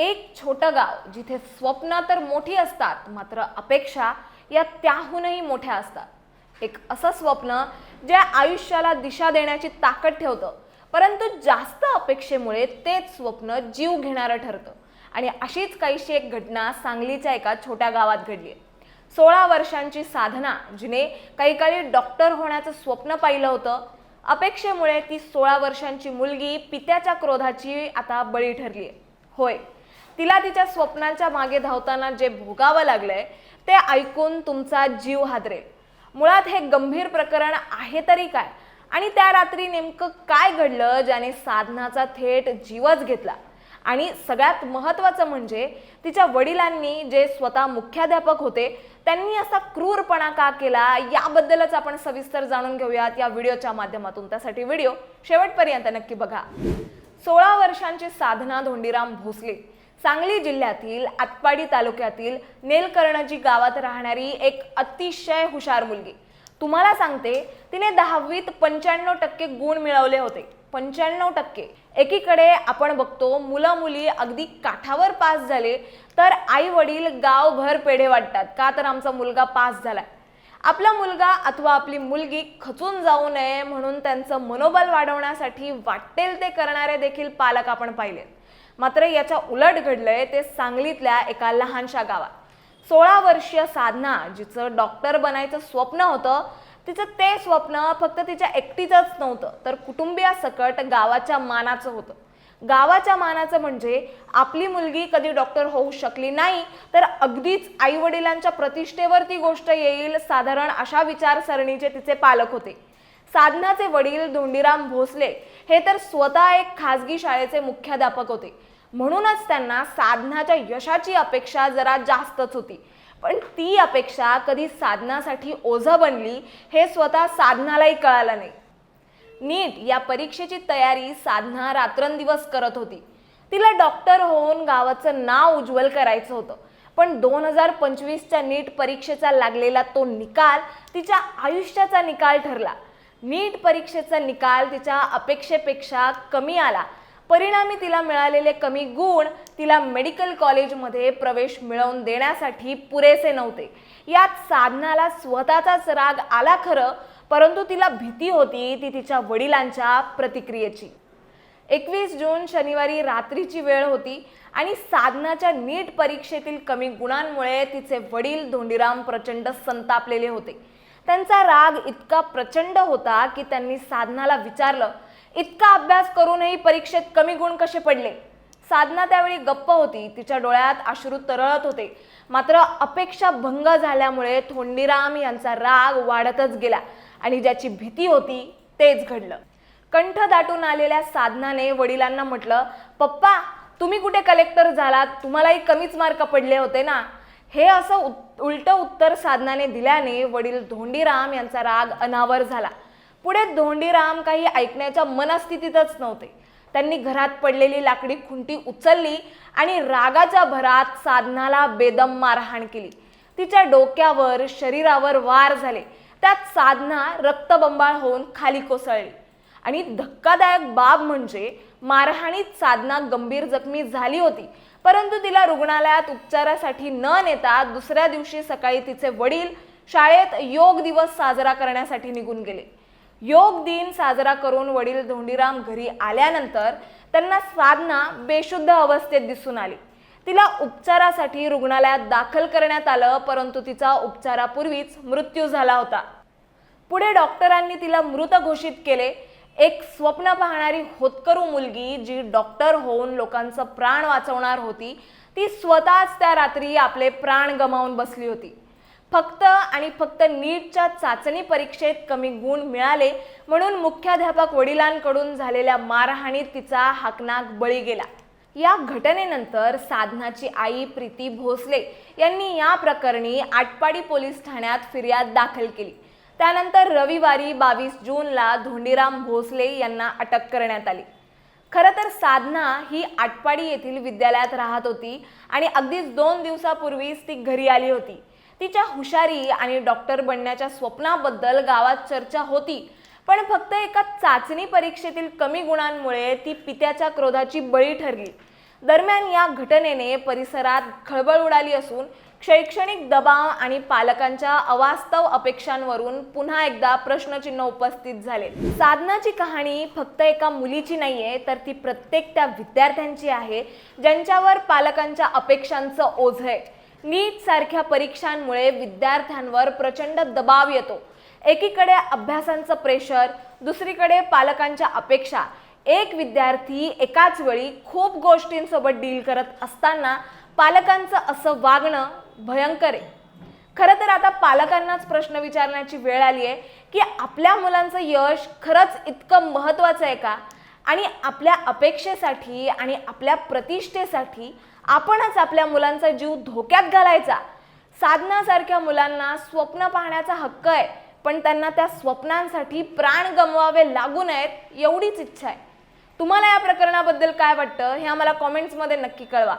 एक छोटं गाव जिथे स्वप्न तर मोठी असतात मात्र अपेक्षा या त्याहूनही मोठ्या असतात. एक असं स्वप्न जे आयुष्याला दिशा देण्याची ताकद ठेवतं परंतु जास्त अपेक्षेमुळे तेच स्वप्न जीव घेणारं ठरतं. आणि अशीच काहीशी एक घटना सांगलीच्या एका छोट्या गावात घडली आहे सोळा वर्षांची साधना जिने काही काळी डॉक्टर होण्याचं स्वप्न पाहिलं होतं अपेक्षेमुळे ती सोळा वर्षांची मुलगी पित्याच्या क्रोधाची आता बळी ठरली आहे होय तिला तिच्या स्वप्नांच्या मागे धावताना जे भोगावं लागलंय ते ऐकून तुमचा जीव हादरेल. मुळात हे गंभीर प्रकरण आहे तरी काय? आणि त्या रात्री नेमकं काय घडलं ज्याने साधनाचा थेट जीवच घेतला? आणि सगळ्यात महत्त्वाचं म्हणजे तिच्या वडिलांनी जे स्वतः मुख्याध्यापक होते त्यांनी असा क्रूरपणा का केला? याबद्दलच आपण सविस्तर जाणून घेऊयात या व्हिडिओच्या माध्यमातून. त्यासाठी व्हिडिओ शेवटपर्यंत नक्की बघा. सोळा वर्षांची साधना धोंडीराम भोसले. सांगली जिल्ह्यातील आटपाडी तालुक्यातील नेलकर्णजी गावात राहणारी एक अतिशय हुशार मुलगी. तुम्हाला सांगते तिने दहावीत पंच्याण्णव टक्के गुण मिळवले होते. पंच्याण्णव टक्के. एकीकडे आपण बघतो मुलं मुली अगदी काठावर पास झाले तर आई वडील गावभर पेढे वाटतात. का तर आमचा मुलगा पास झालाय. आपला मुलगा अथवा आपली मुलगी खचून जाऊ नये म्हणून त्यांचं मनोबल वाढवण्यासाठी वाटेल ते करणारे देखील पालक आपण पाहिलेत मात्र याच्या उलट घडलंय ते सांगलीतल्या एका लहानशा गावात. सोळा वर्षीय साधना जिचं डॉक्टर बनायचं स्वप्न होतं तिचं ते स्वप्न फक्त तिच्या एकटीचंच नव्हतं तर कुटुंबियासकट गावाच्या मानाचं होतं. गावाच्या मानाचं म्हणजे आपली मुलगी कधी डॉक्टर होऊ शकली नाही तर अगदीच आई वडिलांच्या प्रतिष्ठेवर ती गोष्ट येईल साधारण अशा विचारसरणीचे तिचे पालक होते. साधनाचे वडील धोंडीराम भोसले हे तर स्वतः एक खासगी शाळेचे मुख्याध्यापक होते. म्हणूनच त्यांना साधनाच्या यशाची अपेक्षा जरा जास्तच होती. पण ती अपेक्षा कधी साधनासाठी ओझं बनली हे स्वतः साधनालाही कळालं नाही. नीट या परीक्षेची तयारी साधना रात्रंदिवस करत होती. तिला डॉक्टर होऊन गावाचं नाव उज्ज्वल करायचं होतं. पण दोन हजार पंचवीसच्या नीट परीक्षेचा लागलेला तो निकाल तिच्या आयुष्याचा निकाल ठरला. नीट परीक्षेचा निकाल तिच्या अपेक्षेपेक्षा कमी आला. परिणामी तिला मिळालेले कमी गुण तिला मेडिकल कॉलेजमध्ये प्रवेश मिळवून देण्यासाठी पुरेसे नव्हते. यात साधनाला स्वतःचाच राग आला खरं परंतु तिला भीती होती ती तिच्या वडिलांच्या प्रतिक्रियेची. एकवीस जून शनिवारी रात्रीची वेळ होती आणि साधनाच्या नीट परीक्षेतील कमी गुणांमुळे तिचे वडील धोंडीराम प्रचंड संतापलेले होते. त्यांचा राग इतका प्रचंड होता की त्यांनी साधनाला विचारलं इतका अभ्यास करूनही परीक्षेत कमी गुण कसे पडले? साधना त्यावेळी गप्प होती. तिच्या डोळ्यात अश्रू तरळत होते. मात्र अपेक्षा भंग झाल्यामुळे थोंडीराम यांचा राग वाढतच गेला आणि ज्याची भीती होती तेच घडलं. कंठ दाटून आलेल्या साधनाने वडिलांना म्हटलं पप्पा तुम्ही कुठे कलेक्टर झालात? तुम्हालाही कमीच मार्क पडले होते ना? हे असं उत उलटं उत्तर साधनाने दिल्याने वडील धोंडीराम यांचा राग अनावर झाला. पुढे धोंडीराम काही ऐकण्याच्या मनस्थितीतच नव्हते. त्यांनी घरात पडलेली लाकडी खुंटी उचलली आणि रागाच्या भरात साधनाला बेदम मारहाण केली. तिच्या डोक्यावर शरीरावर वार झाले. त्यात साधना रक्तबंबाळ होऊन खाली कोसळली. आणि धक्कादायक बाब म्हणजे मारहाणीत साधना गंभीर जखमी झाली होती. परंतु तिला रुग्णालयात उपचारासाठी न नेता दुसऱ्या दिवशी सकाळी तिचे वडील शाळेत योग दिवस साजरा करण्यासाठी निघून गेले. योग दिन साजरा करून वडील धोंडीराम घरी आल्यानंतर त्यांना साधना बेशुद्ध अवस्थेत दिसून आली. तिला उपचारासाठी रुग्णालयात दाखल करण्यात आलं परंतु तिचा उपचारापूर्वीच मृत्यू झाला होता. पुढे डॉक्टरांनी तिला मृत घोषित केले. एक स्वप्न पाहणारी होतकरू मुलगी जी डॉक्टर होऊन लोकांचं प्राण वाचवणार होती ती स्वतःच त्या रात्री आपले प्राण गमावून बसली होती. फक्त आणि फक्त नीटच्या चाचणी परीक्षेत कमी गुण मिळाले म्हणून मुख्याध्यापक वडिलांकडून झालेल्या मारहाणीत तिचा हाकनाक बळी गेला. या घटनेनंतर साधनाची आई प्रीती भोसले यांनी या प्रकरणी आटपाडी पोलीस ठाण्यात फिर्याद दाखल केली. त्यानंतर रविवारी बावीस जूनला धोंडीराम भोसले यांना अटक करण्यात आली. खरं तर साधना ही आटपाडी येथील विद्यालयात राहत होती आणि अगदीच दोन दिवसापूर्वीच ती घरी आली होती. तिच्या हुशारी आणि डॉक्टर बनण्याच्या स्वप्नाबद्दल गावात चर्चा होती. पण फक्त एका चाचणी परीक्षेतील कमी गुणांमुळे ती पित्याच्या क्रोधाची बळी ठरली. दरम्यान या घटनेने परिसरात खळबळ उडाली असून शैक्षणिक दबाव आणि पालकांच्या अवास्तव अपेक्षांवरून पुन्हा एकदा प्रश्नचिन्ह उपस्थित झाले. साधनाची कहाणी फक्त एका मुलीची नाहीये तर ती प्रत्येक त्या विद्यार्थ्यांची आहे ज्यांच्यावर पालकांच्या अपेक्षांचं ओझ आहे. नीट सारख्या परीक्षांमुळे विद्यार्थ्यांवर प्रचंड दबाव येतो. एकीकडे अभ्यासांचं प्रेशर दुसरीकडे पालकांच्या अपेक्षा. एक विद्यार्थी एकाच वेळी खूप गोष्टींसोबत डील करत असताना पालकांचं असं वागणं भयंकर आहे. खरं तर आता पालकांनाच प्रश्न विचारण्याची वेळ आली आहे की आपल्या मुलांचं यश खरंच इतकं महत्त्वाचं आहे का? आणि आपल्या अपेक्षेसाठी आणि आपल्या प्रतिष्ठेसाठी आपणच आपल्या मुलांचा जीव धोक्यात घालायचा. साधनासारख्या मुलांना स्वप्न पाहण्याचा हक्क आहे पण त्यांना त्या स्वप्नांसाठी प्राण गमवावे लागू नयेत एवढीच इच्छा आहे. तुम्हाला या प्रकरणाबद्दल काय वाटतं हे आम्हाला कॉमेंट्समध्ये नक्की कळवा.